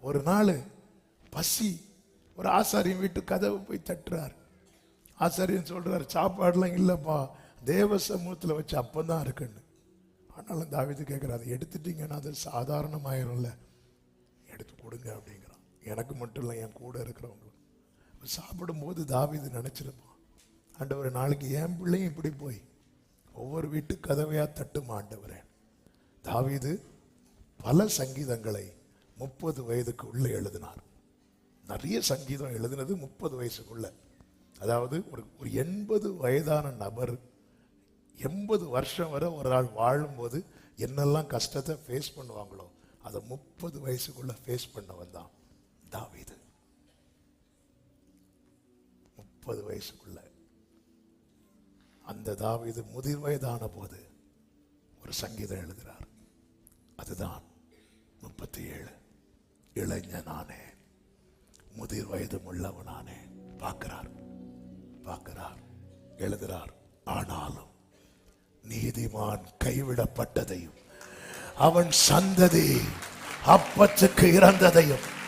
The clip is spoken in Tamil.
ஒரு நாள் பசி ஒரு ஆசாரியன் வீட்டு கதவு போய் தட்டுறார். ஆசாரியன் சொல்றார் சாப்பாடுலாம் இல்லைப்பா தேவ சமூகத்தில் வச்சு அப்பந்தான் இருக்குன்னு. ஆனாலும் தாவிது கேட்குற அதை எடுத்துட்டீங்கன்னா அது சாதாரணமாயிரும்ல. எடுத்து கொடுங்க அப்படிங்கிறான். எனக்கு மட்டும் இல்லை என் கூட இருக்கிறவங்க சாப்பிடும்போது தாவிது நினச்சிருப்பான் ஆண்டவர் நாளைக்கு என் பிள்ளையும் இப்படி போய் ஒவ்வொரு வீட்டு கதவையாக தட்டும் ஆண்டவரேன் தாவிது பல சங்கீதங்களை முப்பது வயதுக்கு உள்ளே எழுதினார். நிறைய சங்கீதம் எழுதினது முப்பது வயசுக்குள்ள. அதாவது ஒரு ஒரு எண்பது வயதான நபர் எண்பது வருஷம் வரை ஒரு ஆள் வாழும்போது என்னெல்லாம் கஷ்டத்தை ஃபேஸ் பண்ணுவாங்களோ அதை முப்பது வயசுக்குள்ளே ஃபேஸ் பண்ணவன் தான் தாவீது. முப்பது வயசுக்குள்ள. அந்த தாவீது முதிர் வயதான போது ஒரு சங்கீதம் எழுதுகிறார் அதுதான் முப்பத்தி ஏழு. இளைஞனானே. முதிர் வயதும் உள்ளவனானே. பார்க்கிறார். பார்க்கிறார். எழுதுகிறார். ஆனாலும் நீதிமான் கைவிடப்பட்டதையும் அவன் சந்ததி அப்பத்துக்கு இறந்ததையும்